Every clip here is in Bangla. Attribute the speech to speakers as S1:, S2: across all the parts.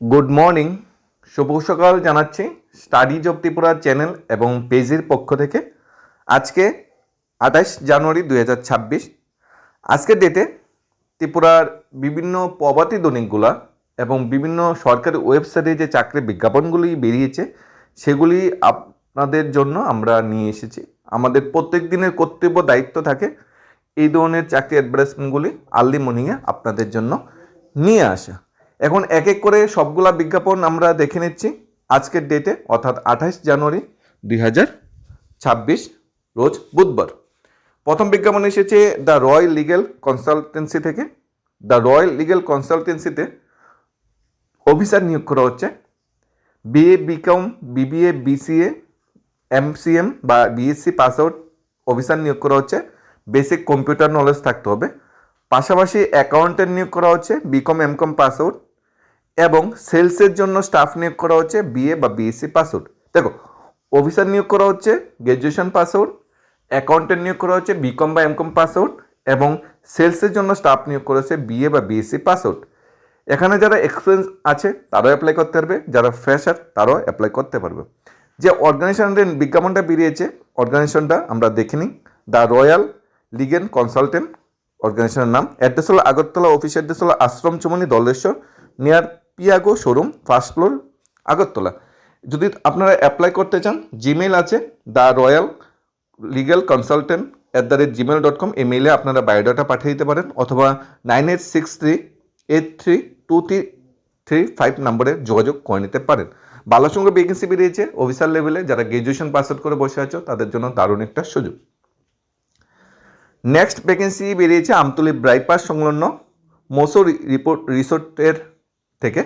S1: গুড মর্নিং, শুভ সকাল জানাচ্ছি স্টাডিজ অব ত্রিপুরা চ্যানেল এবং পেজের পক্ষ থেকে। আজকে আঠাশ জানুয়ারি দুই হাজার ছাব্বিশ। আজকের ডেটে ত্রিপুরার বিভিন্ন প্রবাতি দৈনিকগুলা এবং বিভিন্ন সরকারি ওয়েবসাইটে যে চাকরির বিজ্ঞাপনগুলি বেরিয়েছে, সেগুলি আপনাদের জন্য আমরা নিয়ে এসেছি। আমাদের প্রত্যেক দিনের কর্তব্য দায়িত্ব থাকে এই ধরনের চাকরি অ্যাডভার্টাইজমেন্টগুলি আর্লি মর্নিংয়ে আপনাদের জন্য নিয়ে আসা। এখন এক এক করে সবগুলা বিজ্ঞাপন আমরা দেখে নিচ্ছি আজকের ডেটে, অর্থাৎ আঠাশ জানুয়ারি দুই হাজার ছাব্বিশ, রোজ বুধবার। প্রথম বিজ্ঞাপন এসেছে দ্য রয়্যাল লিগেল কনসালটেন্সি থেকে। দ্য রয়্যাল লিগেল কনসালটেন্সিতে অফিসার নিয়োগ করা হচ্ছে। BA, BCom, BBA, BCA, MCM বা বিএসসি পাস আউট অফিসার নিয়োগ করা হচ্ছে। বেসিক কম্পিউটার নলেজ থাকতে হবে। পাশাপাশি অ্যাকাউন্টেন্ট নিয়োগ করা হচ্ছে, বিকম, এমকম পাস আউট এবং সেলসের জন্য স্টাফ নিয়োগ করা হচ্ছে বিএ বা বিএসসি পাস আউট দেখো, অফিসার নিয়োগ করা হচ্ছে গ্র্যাজুয়েশন পাস আউট অ্যাকাউন্টেন্ট নিয়োগ করা হচ্ছে, বিকম বা এমকম পাস আউট এবং সেলসের জন্য স্টাফ নিয়োগ করা হচ্ছে বিএ বা বিএসসি পাস আউট এখানে যারা এক্সপিরিয়েন্স আছে, তারাও অ্যাপ্লাই করতে পারবে, যারা ফ্রেশার তারাও অ্যাপ্লাই করতে পারবে। যে অর্গানাইজেশনের বিজ্ঞাপনটা বেরিয়েছে অর্গানাইজেশনটা আমরা দেখে নিই দ্য রয়্যাল লিগেন কনসালটেন্ট অর্গানাইজেশনের নাম। অ্যাড্রেস হলো আগরতলা অফিস অ্যাড্রেস হলো Ashram, Chowmuhani, Dhaleswar near Piaggio showroom first floor Agartala যদি আপনারা অ্যাপ্লাই করতে চান জিমেল আছে the royal legal consultant at the rate Gmail dot com এই মেলে আপনারা বায়োডাটা পাঠিয়ে দিতে পারেন, অথবা nine eight six three eight three two three three five নম্বরে যোগাযোগ করে নিতে পারেন। বালার সঙ্গে ভ্যাকেন্সি বেরিয়েছে অফিসার লেভেলে যারা গ্র্যাজুয়েশন পাস আউট করে বসে আছো, তাদের জন্য দারুণ একটা সুযোগ। নেক্সট ভ্যাকেন্সি বেরিয়েছে, আমতলি ব্রাইপাস সংলগ্ন মোসো রিপোর্ট রিসোর্টের থেকে।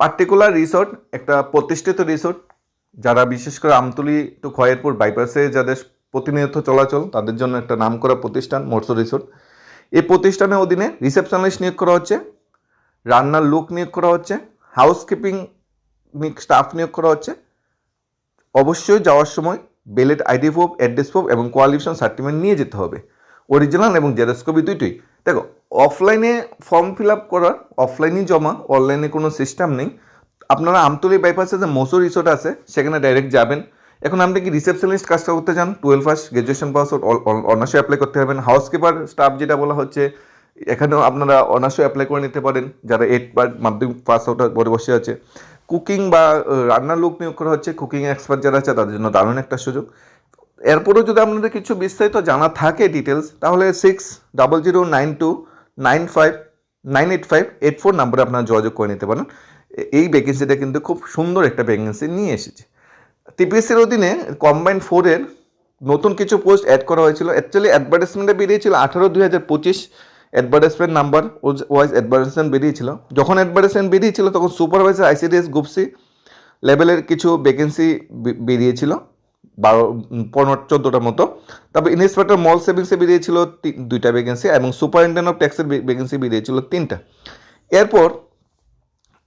S1: পার্টিকুলার রিসোর্ট একটা প্রতিষ্ঠিত রিসোর্ট যারা বিশেষ করে আমতলি টু খয়েরপুর বাইপাসে যাদের প্রতিনিয়ত চলাচল, তাদের জন্য একটা নাম করা প্রতিষ্ঠান মোটসো রিসোর্ট এই প্রতিষ্ঠানের অধীনে রিসেপশনিস্ট নিয়োগ করা হচ্ছে, রান্নার লুক নিয়োগ করা হচ্ছে হাউসকিপিং স্টাফ নিয়োগ করা হচ্ছে। অবশ্যই যাওয়ার সময় বেলেট আইডি প্রুফ অ্যাড্রেস প্রুফ এবং কোয়ালিফিকেশন সার্টিফিকেট নিয়ে যেতে হবে। অরিজিনাল এবং জেরক্স কপি দুইটাই। দেখো অফলাইনে ফর্ম ফিল আপ করা অফলাইনেই জমা অনলাইনে কোনো সিস্টেম নেই। আপনারা আমতলি বাইপাসে যে মসুর রিসোর্ট আছে, সেখানে ডাইরেক্ট যাবেন। এখন আপনি কি রিসেপশনিস্ট কাজটা করতে চান? টুয়েলভ পাস গ্র্যাজুয়েশন পাস অনার্সে অ্যাপ্লাই করতে পারবেন। হাউসকিপার স্টাফ যেটা বলা হচ্ছে, এখানেও আপনারা অনার্সও অ্যাপ্লাই করে নিতে পারেন। যারা এইট বা মাধ্যমিক পাস আউট করে বসে আছে। কুকিং বা রান্নার লোক নিয়োগ করা হচ্ছে। কুকিং এক্সপার্ট যারা আছে, তাদের জন্য দারুণ একটা সুযোগ। এরপরেও যদি আপনাদের কিছু বিস্তারিত জানা থাকে ডিটেলস তাহলে six double zero nine two nine five nine eight five eight four নাম্বারে আপনারা যোগাযোগ করে নিতে পারেন। এই ভ্যাকেন্সিটা কিন্তু খুব সুন্দর একটা ভ্যাকেন্সি নিয়ে এসেছে। টিপিএসসির অধীনে কম্বাইন ফোরের নতুন কিছু পোস্ট অ্যাড করা হয়েছিল। অ্যাকচুয়ালি অ্যাডভার্টাইজমেন্টে বেরিয়েছিল আঠারো দুই হাজার পঁচিশ। অ্যাডভার্টাইজমেন্ট নাম্বার ওয়াইজ অ্যাডভার্টাইজমেন্ট বেরিয়েছিল। যখন অ্যাডভার্টাইজমেন্ট বেরিয়েছিল, তখন সুপারভাইজার আইসিডিএস গ্রুপসি লেভেলের কিছু ভ্যাকেন্সি বেরিয়েছিল। বারো পনেরো, চোদ্দোটার মতো। তারপর ইন্সপেক্টর মল সেভিংসে বেরিয়েছিল দুইটা ভ্যাকেন্সি এবং সুপারিনটেন্ডেন্ট অফ ট্যাক্সের ভ্যাকেন্সি বেরিয়েছিল তিনটা। এরপর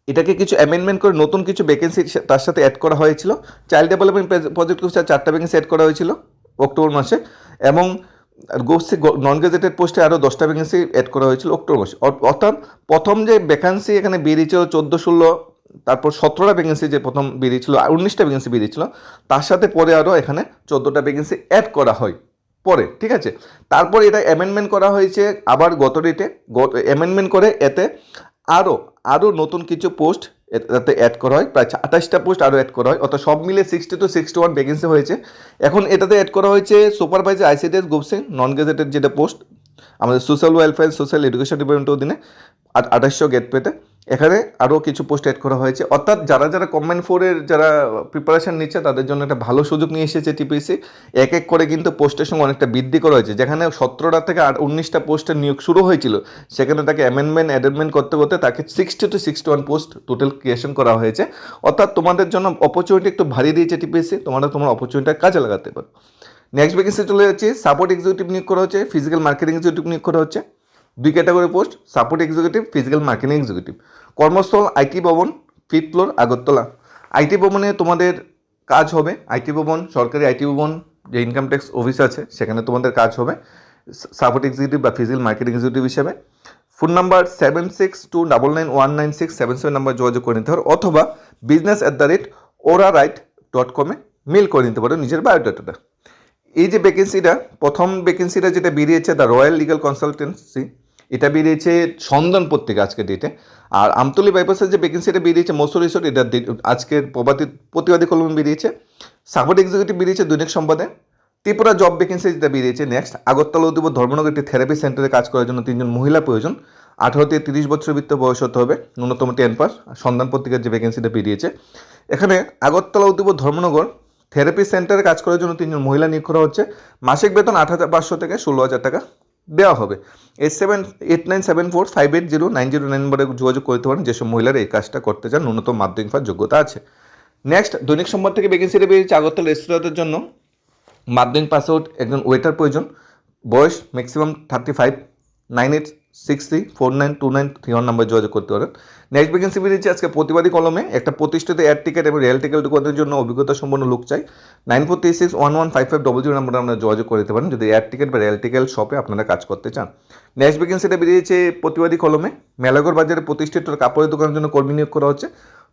S1: এটাকে কিছু অ্যামেন্ডমেন্ট করে নতুন কিছু ভ্যাকেন্সি তার সাথে অ্যাড করা হয়েছিল। চাইল্ড ডেভেলপমেন্ট প্রজেক্ট অফিসার চারটা ভ্যাকেন্সি অ্যাড করা হয়েছিল অক্টোবর মাসে এবং গোসি নন গেজেটেড পোস্টে আরও দশটা ভ্যাকেন্সি অ্যাড করা হয়েছিল অক্টোবর মাসে। অর্থাৎ প্রথম যে ভ্যাকেন্সি এখানে বেরিয়েছিল চোদ্দ, ষোলো তারপর সতেরোটা ভ্যাকেন্সি যে প্রথম বেরিয়েছিল উনিশটা ভ্যাকেন্সি বেরিয়েছিল তার সাথে পরে আরও এখানে চোদ্দোটা ভ্যাকেন্সি অ্যাড করা হয়, পরে, ঠিক আছে? তারপর এটা অ্যামেন্ডমেন্ট করা হয়েছে, আবার গত ডেটে অ্যামেন্ডমেন্ট করে এতে আরও আরও নতুন কিছু পোস্ট এতে অ্যাড করা হয়, প্রায় আঠাশটা পোস্ট আরও অ্যাড করা হয়, অর্থাৎ সব মিলে sixty two sixty one vacancy হয়েছে। এখন এটাতে অ্যাড করা হয়েছে সুপারভাইজার আইসিডিএস গ্রুপসে নন গেজেটেড যেটা পোস্ট আমাদের সোশ্যাল ওয়েলফেয়ার সোশ্যাল এডুকেশন ডিপার্টমেন্টের অধীনে আঠাশশো গেট পেতে। এখানে আরও কিছু পোস্ট অ্যাড করা হয়েছে। অর্থাৎ যারা যারা কম্বাইন ফোরের যারা প্রিপারেশন নিচ্ছে, তাদের জন্য একটা ভালো সুযোগ নিয়ে এসেছে টিপিসি এক এক করে কিন্তু পোস্টের সঙ্গে অনেকটা বৃদ্ধি করা হয়েছে। যেখানে সতেরোটা থেকে আট উনিশটা পোস্টের নিয়োগ শুরু হয়েছিল, সেখানে তাকে অ্যামেন্ডমেন্ট অ্যাডেন্টমেন্ট করতে করতে তাকে sixty two sixty one post total creation করা হয়েছে। অর্থাৎ তোমাদের জন্য অপরচুনিটি একটু ভারী দিয়েছে টিপিএসসি তোমরা তোমার অপরচুনিটি কাজে লাগাতে পারো। নেক্সট ভ্যাকেন্সি চলে যাচ্ছে সাপোর্ট এক্সিকিউটিভ নিয়োগ করা হচ্ছে ফিজিক্যাল মার্কেটিং এক্সিকিউটিভ নিয়োগ করা হচ্ছে। দুই category post support executive physical marketing executive কর্মস্থল আইটি ভবন ফিফথ ফ্লোর আগরতলা। আইটি ভবনে তোমাদের কাজ হবে। আইটি ভবন, সরকারি আইটি ভবন, যে ইনকাম ট্যাক্স অফিস আছে, সেখানে তোমাদের কাজ হবে। সাপোর্ট এক্সিকিউটিভ বা ফিজিক্যাল মার্কেটিং এক্সিকিউটিভ হিসেবে। Phone number seven six two double nine one nine six seven seven number যোগাযোগ করে নিতে পারো। অথবা বিজনেস অ্যাট দ্য রেট ওরা রাইট ডট কমে মেল করে নিতে পারো নিজের বায়োডাটাটা এই যে ভ্যাকেন্সিটা প্রথম ভ্যাকেন্সিটা যেটা বেরিয়েছে দ্য রয়্যাল লিগাল কনসালটেন্সি এটা বেরিয়েছে সন্ধান পত্রিকা আজকের ডেটে আর আমতলি বাইপাসের যে ভ্যাকেন্সিটা বেরিয়েছে, মসুর রিসোর্ট এটা আজকের প্রবাদী প্রতিবাদী কলম বেরিয়েছে। সাপোর্ট এক্সিকিউটিভ বেরিয়েছে দৈনিক সম্পাদে ত্রিপুরা জব ভ্যাকেন্সি যেটা বেরিয়েছে নেক্সট আগরতলা উদ্যোগ ধর্মনগর একটি থেরাপি সেন্টারে কাজ করার জন্য তিনজন মহিলা প্রয়োজন। আঠারো থেকে তিরিশ বছরের বৃত্ত বয়স হতে হবে। ন্যূনতম টেন পাস সন্ধান পত্রিকার যে ভ্যাকেন্সিটা বেরিয়েছে। এখানে আগরতলা উদ্যোগ ধর্মনগর থেরাপি সেন্টারে কাজ করার জন্য তিনজন মহিলা নিয়োগ করা হচ্ছে। মাসিক বেতন আট হাজার পাঁচশো থেকে ষোলো হাজার টাকা। দেওয়া হবে। Eight seven eight nine seven four five eight zero nine zero nine নম্বরে যোগাযোগ করতে পারেন। যেসব মহিলারা এই কাজটা করতে চান, ন্যূনতম মাধ্যমিক পাওয়ার যোগ্যতা আছে। নেক্সট দৈনিক সম্বাদ থেকে ভ্যাকেন্সিটা বেরিয়েছে আগরতলা রেস্তোরাঁদের জন্য। মাধ্যমিক পাস আউট একজন ওয়েটার প্রয়োজন। বয়স maximum thirty five nine eight six three four nine two nine three one number যোগাযোগ করতে পারেন। নেক্সট ভ্যাকেন্সি বেরিয়েছে আজকে প্রতিবাদী কলমে একটা প্রতিষ্ঠিত এয়ার টিকেট এবং রেল টিকেট দোকানের জন্য অভিজ্ঞতা সম্পন্ন লোক চাই nine four three six one one five five double zero নাম্বারে আপনারা যোগাযোগ করে দিতে পারেন। যদি এয়ার টিকেট বা রেল টিকেট শপে আপনারা কাজ করতে চান। নেক্সট ভ্যাকেন্সিটা বেরিয়েছে প্রতিবাদী কলমে মেলাগড় বাজারে প্রতিষ্ঠিত কাপড়ের দোকানের জন্য কর্মী নিয়োগ করা হচ্ছে।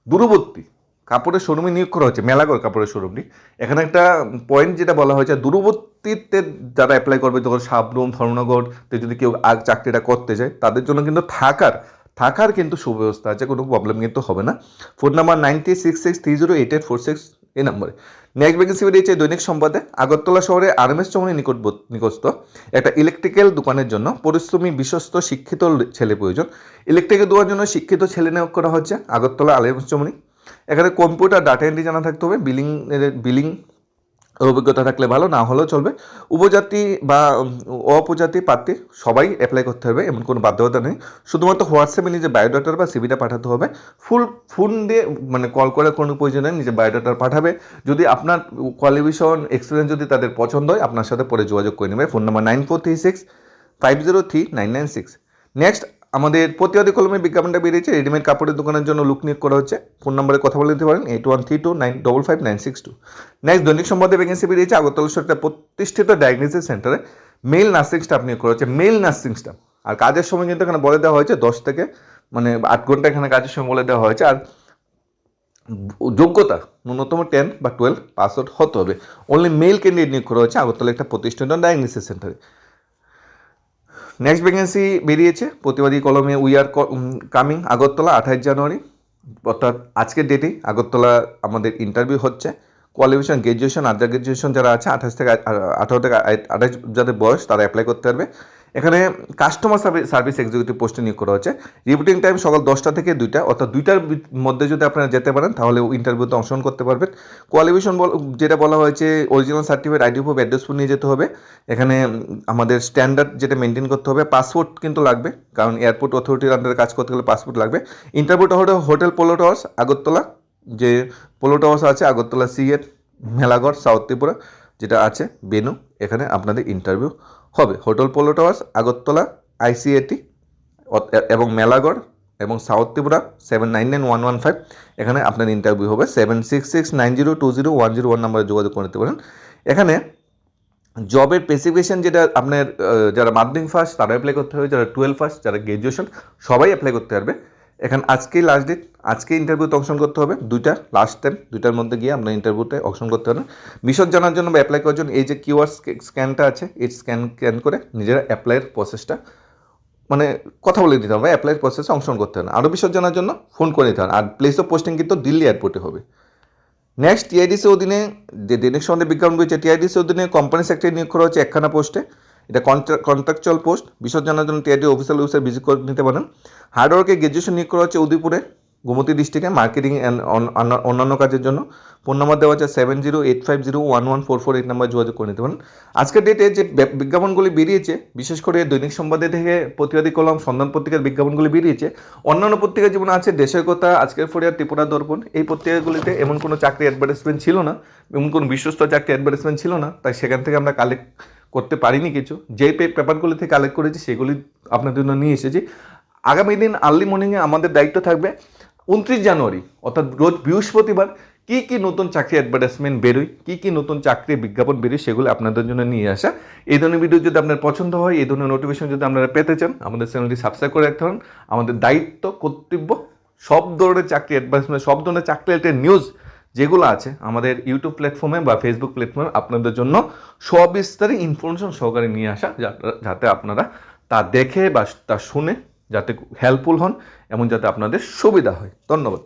S1: দূরবর্তী কাপড়ের শোরুমে নিয়োগ করা হচ্ছে মেলাগড় কাপড়ের শোরুমটি এখানে একটা পয়েন্ট যেটা বলা হয়েছে, দূরবর্তীতে যারা অ্যাপ্লাই করবে যখন সাবরুম ধর্মনগরতে যদি কেউ আগ চাকরিটা করতে চায় তাদের জন্য কিন্তু থাকার থাকার কিন্তু সুব্যবস্থা আছে, কোনো প্রবলেম কিন্তু হবে না। Phone number ninety six six three zero eight eight four six এই নম্বরে। নেক্সট ভ্যাকেন্সি বেরিয়েছে দৈনিক সম্পাদে আগরতলা শহরে আরএমএস চৌমনি নিকট নিকটস্থ। একটা ইলেকট্রিক্যাল দোকানের জন্য পরিশ্রমী, বিশ্বস্ত, শিক্ষিত ছেলে প্রয়োজন। ইলেকট্রিক্যাল দোকানের জন্য শিক্ষিত ছেলে নিয়োগ করা হচ্ছে। আগরতলা আরএমএস চৌমনি। এখানে কম্পিউটার ডাটা এন্ট্রি জানা থাকতে হবে বিলিং বিলিং অভিজ্ঞতা থাকলে ভালো, না হলেও চলবে। উপজাতি বা অপজাতি প্রার্থী সবাই অ্যাপ্লাই করতে হবে, এমন কোনো বাধ্যকতা নেই। শুধুমাত্র হোয়াটসঅ্যাপে নিজের বায়োডাটার বা সিভিটা পাঠাতে হবে। ফুল ফোন দিয়ে মানে কল করে কোনো প্রয়োজন নেই, নিজের বায়োডাটার পাঠাবে। যদি আপনার কোয়ালিফিকেশন এক্সপিরিয়েন্স যদি তাদের পছন্দ হয়, আপনার সাথে পরে যোগাযোগ করে নেবে। Phone number nine four three six five zero three nine nine six next আমাদের প্রতিবাদী কলমের বিজ্ঞাপনটা বেরিয়েছে রেডিমেড কাপড়ের দোকানের জন্য লুক নিয়োগ করা হচ্ছে। ফোন নম্বরে কথা বলে দিতে পারেন eight one three two nine double five nine six two next দৈনিক সম্বন্ধে ভ্যাকেন্সি বেরিয়েছে, আগরতলা সরকার প্রতিষ্ঠিত ডায়াগনোসিস সেন্টারে মেল নার্সিং স্টাফ নিয়োগ করা হচ্ছে মেল নার্সিং স্টাফ আর কাজের সময় কিন্তু এখানে বলে দেওয়া হয়েছে, দশ থেকে মানে আট ঘণ্টা এখানে কাজের সময় বলে দেওয়া হয়েছে। আর যোগ্যতা, ন্যূনতম টেন বা টুয়েলভ পাস আউট হতে হবে। অনলি মেল ক্যান্ডিডেট নিয়োগ করা হয়েছে আগরতলা একটা প্রতিষ্ঠিত ডায়াগনোসিস সেন্টারে নেক্সট ভ্যাকেন্সি বেরিয়েছে, প্রতিবাদী কলমে উই আর কামিং আগরতলা আঠাশ জানুয়ারি। অর্থাৎ আজকের ডেটেই আগরতলা আমাদের ইন্টারভিউ হচ্ছে। কোয়ালিফিকেশন গ্র্যাজুয়েশন আন্ডার গ্র্যাজুয়েশন যারা আছে, আঠাশ থেকে আঠারো থেকে আঠাশ যাদের বয়স তারা অ্যাপ্লাই করতে পারবে। এখানে কাস্টমার সার্ভিস সার্ভিস এক্সিকিউটিভ পোস্টে নিয়োগ করা হচ্ছে রিপোর্টিং টাইম সকাল দশটা থেকে দুইটা, অর্থাৎ দুইটার মধ্যে যদি আপনারা যেতে পারেন, তাহলে ইন্টারভিউতে অংশগ্রহণ করতে পারবেন। কোয়ালিফিকেশন যেটা বলা হয়েছে original certificate ID proof address proof নিয়ে যেতে হবে। এখানে আমাদের স্ট্যান্ডার্ড যেটা মেনটেন করতে হবে পাসপোর্ট কিন্তু লাগবে, কারণ এয়ারপোর্ট অথরিটির আন্ডারে কাজ করতে গেলে পাসপোর্ট লাগবে। ইন্টারভিউটা হলো হোটেল পোলো টাওয়ার্স আগরতলা, যে পোলো টাওয়ার্স আছে, আগরতলা সি এর মেলাগড় সাউথ ত্রিপুরা। যেটা আছে, বেনু, এখানে আপনাদের ইন্টারভিউ হবে। Hotel Polo Towers, Agartala ICAT এবং মেলাগড়, এবং south Tripura seven nine nine one one five এখানে আপনার ইন্টারভিউ হবে। Seven six six nine zero two zero one zero one নাম্বারে যোগাযোগ করতে পারেন। এখানে জবের স্পেসিফিকেশন যেটা আপনার যারা মাধ্যমিক ফার্স্ট তারা অ্যাপ্লাই করতে হবে। যারা টুয়েলভ ফার্স্ট যারা গ্র্যাজুয়েশন সবাই অ্যাপ্লাই করতে পারবে। এখন আজকেই লাস্ট ডেট আজকে ইন্টারভিউতে অংশগ্রহণ করতে হবে। দুইটা লাস্ট টাইম দুইটার মধ্যে গিয়ে আপনার ইন্টারভিউতে অংশগ্রহণ করতে হবে বিশদ জানার জন্য বা অ্যাপ্লাই করার জন্য এই যে কিউআর স্ক্যানটা আছে, এই স্ক্যান স্ক্যান করে নিজেরা অ্যাপ্লাইয়ের প্রসেসটা মানে কথা বলে দিতে হবে অ্যাপ্লাইয়ের প্রসেসে অংশগ্রহণ করতে হবে আরও বিশদ জানার জন্য ফোন করে দিতে হবে আর প্লেস অফ পোস্টিং কিন্তু দিল্লি এয়ারপোর্টে হবে। নেক্সট টিআইডিসি অধীনে যে দিনের সঙ্গে বিজ্ঞাপন রয়েছে টিআইডিসি অধীনে কোম্পানি সেক্টরে নিয়োগ করা হচ্ছে একখানা পোস্টে এটা কন্ট্রাকচুয়াল পোস্ট বিশদ জানার জন্য টিআইডি অফিসিয়াল ওয়েবসাইট ভিজিট করে নিতে পারেন। হার্ডওয়ার্কে গ্র্যাজুয়েশন নিয়োগ করা হচ্ছে উদয়পুরে, গোমতী ডিস্ট্রিক্টে মার্কেটিং অ্যান্ড অন্যান্য কাজের জন্য। ফোন নাম্বার দেওয়া আছে seven zero eight five zero one one four four eight number যোগাযোগ করে নিতে পারেন। আজকের ডেটে যে বিজ্ঞাপনগুলি বেরিয়েছে, বিশেষ করে দৈনিক সংবাদে থেকে প্রতিবাদী কলম, সন্ধান পত্রিকার বিজ্ঞাপনগুলি বেরিয়েছে, অন্যান্য পত্রিকা যেমন আছে দেশের কথা, আজকের ফরিয়ার ত্রিপুরা দর্পণ। এই পত্রিকাগুলিতে এমন কোনো চাকরি অ্যাডভার্টাইজমেন্ট ছিল না, এমন কোনো বিশ্বস্ত চাকরি অ্যাডভার্টাইজমেন্ট ছিল না, তাই সেখান থেকে আমরা কালেক্ট করতে পারিনি কিছু। যে পেপারগুলি থেকে কালেক্ট করেছি, সেগুলি আপনাদের জন্য নিয়ে এসেছি। আগামী দিন আর্লি মর্নিংয়ে আমাদের দায়িত্ব থাকবে উনত্রিশ জানুয়ারি, অর্থাৎ রোজ বৃহস্পতিবার, কি কি নতুন চাকরি অ্যাডভার্টাইজমেন্ট বেরোয়, কি কি নতুন চাকরি বিজ্ঞাপন বেরোয়, সেগুলো আপনাদের জন্য নিয়ে আসা। এই ধরনের ভিডিও যদি আপনার পছন্দ হয়, এই ধরনের নোটিফিকেশন যদি আপনারা পেতে চান, আমাদের চ্যানেলটি সাবস্ক্রাইব করে রাখতে হন আমাদের দায়িত্ব, কর্তব্য, সব ধরনের চাকরি অ্যাডভার্টাইজমেন্ট সব ধরনের চাকরি রিলেটেড নিউজ যেগুলো আছে আমাদের ইউটিউব প্ল্যাটফর্মে বা ফেসবুক প্ল্যাটফর্মে আপনাদের জন্য সবিস্তারে ইনফরমেশন সহকারে নিয়ে আসা যাতে আপনারা তা দেখে বা তা শুনে যাতে হেল্পফুল হন এবং যাতে আপনাদের সুবিধা হয়। ধন্যবাদ।